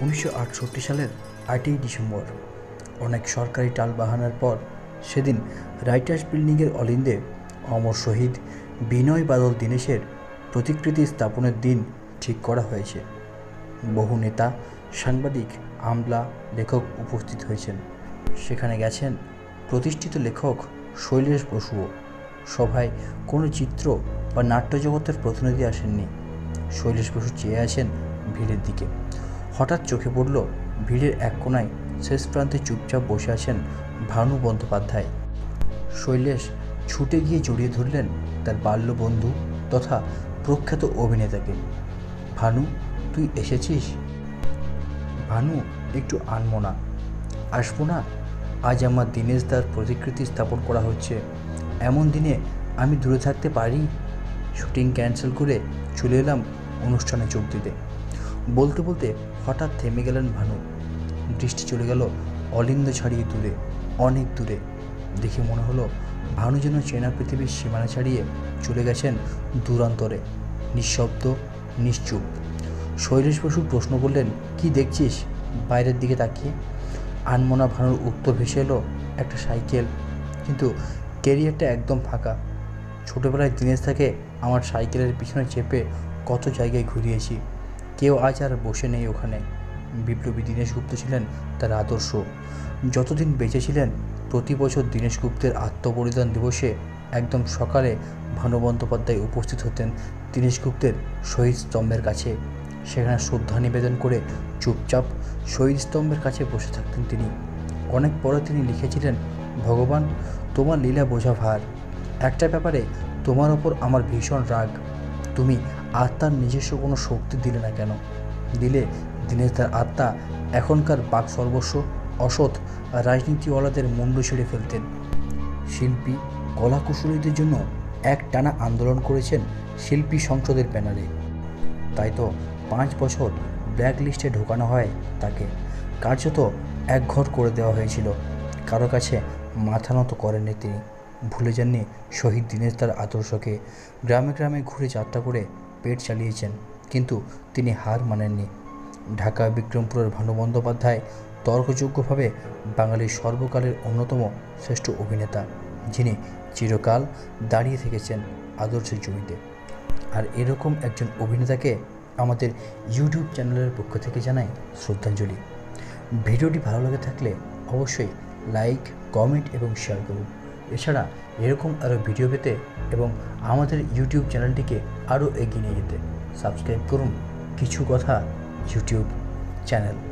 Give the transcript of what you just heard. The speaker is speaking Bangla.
উনিশশো আটষট্টি সালের আটই ডিসেম্বর। অনেক সরকারি টালবাহানার পর সেদিন রাইটার্স বিল্ডিংয়ের অলিন্দে অমর শহীদ বিনয় বাদল দীনেশের প্রতিকৃতি স্থাপনের দিন ঠিক করা হয়েছে। বহু নেতা, সাংবাদিক, আমলা, লেখক উপস্থিত হয়েছেন। সেখানে গেছেন প্রতিষ্ঠিত লেখক শৈলেশ বসুও। সভায় কোনো চিত্র বা নাট্যজগতের প্রতিনিধি আসেননি। শৈলেশ বসু চেয়ে আছেন ভিড়ের দিকে। হঠাৎ চোখে পড়ল ভিড়ের এক কোনায় শেষ প্রান্তে চুপচাপ বসে আছেন ভানু বন্দ্যোপাধ্যায়। শৈলেশ ছুটে গিয়ে জড়িয়ে ধরলেন তার বাল্য বন্ধু তথা প্রখ্যাত অভিনেতাকে। ভানু, তুই এসেছিস? ভানু, একটু আনমো না। আসব না? আজ আমার দীনেশ দার প্রতিকৃতি স্থাপন করা হচ্ছে। এমন দিনে আমি দূরে থাকতে পারি? শুটিং ক্যান্সেল করে চলে এলাম অনুষ্ঠানে যোগ দিতে। বলতে বলতে হঠাৎ থেমে গেলেন ভানু। দৃষ্টি চলে গেল অলিন্দ ছাড়িয়ে দূরে, অনেক দূরে। দেখে মনে হলো ভানু যেন চেনা পৃথিবীর সীমানা ছাড়িয়ে চলে গেছেন দূরান্তরে। নিঃশব্দ, নিশ্চুপ। শৈলেশ বসু প্রশ্ন করলেন, কি দেখছিস? বাইরের দিকে তাকিয়ে। আনমনা ভানুর উত্তর ভেসে এলো, একটা সাইকেল। কিন্তু কেরিয়ারটা একদম ফাঁকা। ছোটোবেলায় দিনেশ থাকে আমার সাইকেলের পিছনে চেপে কত জায়গায় ঘুরিয়েছি। কেউ আজ আর বসে নেই ওখানে। বিপ্লবী দীনেশ গুপ্ত ছিলেন তার আদর্শ। যতদিন বেঁচে ছিলেন, প্রতি বছর দীনেশ গুপ্তের আত্মবলিদান দিবসে একদম সকালে ভানু বন্দ্যোপাধ্যায় উপস্থিত হতেন দীনেশ গুপ্তের শহীদ স্তম্ভের কাছে। সেখানে শ্রদ্ধা নিবেদন করে চুপচাপ শহীদ স্তম্ভের কাছে বসে থাকতেন তিনি। অনেক পরে তিনি লিখেছিলেন, ভগবান, তোমার লীলা বোঝা ভার। একটা ব্যাপারে তোমার ওপর আমার ভীষণ রাগ। তুমি আত্মার নিজস্ব কোনো শক্তি দিলে না কেন? দিলে দিনের তার আত্মা এখনকার বাক সর্বস্ব, অসৎ রাজনীতিওয়ালাদের মুন্ডু ছেড়ে ফেলতেন। শিল্পী কলাকুশলীদের জন্য এক টানা আন্দোলন করেছেন শিল্পী সংসদের ব্যানারে। তাই তো পাঁচ বছর ব্ল্যাক লিস্টে ঢোকানো হয় তাকে। কার্যত একঘর করে দেওয়া হয়েছিল। কারও কাছে মাথা নত করেননি তিনি। ভুলে যাননি শহীদ দিনেশ তার আদর্শকে। গ্রামে গ্রামে ঘুরে যাত্রা করে পেট চালিয়েছেন, কিন্তু তিনি হার মানেননি। ঢাকা বিক্রমপুরের ভানু বন্দ্যোপাধ্যায় তর্কযোগ্যভাবে বাঙালির সর্বকালের অন্যতম শ্রেষ্ঠ অভিনেতা, যিনি চিরকাল দাঁড়িয়ে থেকেছেন আদর্শের জমিতে। আর এরকম একজন অভিনেতাকে আমাদের ইউটিউব চ্যানেলের পক্ষ থেকে জানাই শ্রদ্ধাঞ্জলি। ভিডিওটি ভালো লাগে থাকলে অবশ্যই লাইক, কমেন্ট এবং শেয়ার করুন। এছাড়া এরকম আরও ভিডিও পেতে এবং আমাদের ইউটিউব চ্যানেলটিকে আরও এগিয়ে নিয়ে যেতে সাবস্ক্রাইব করুন কিছু কথা ইউটিউব চ্যানেল।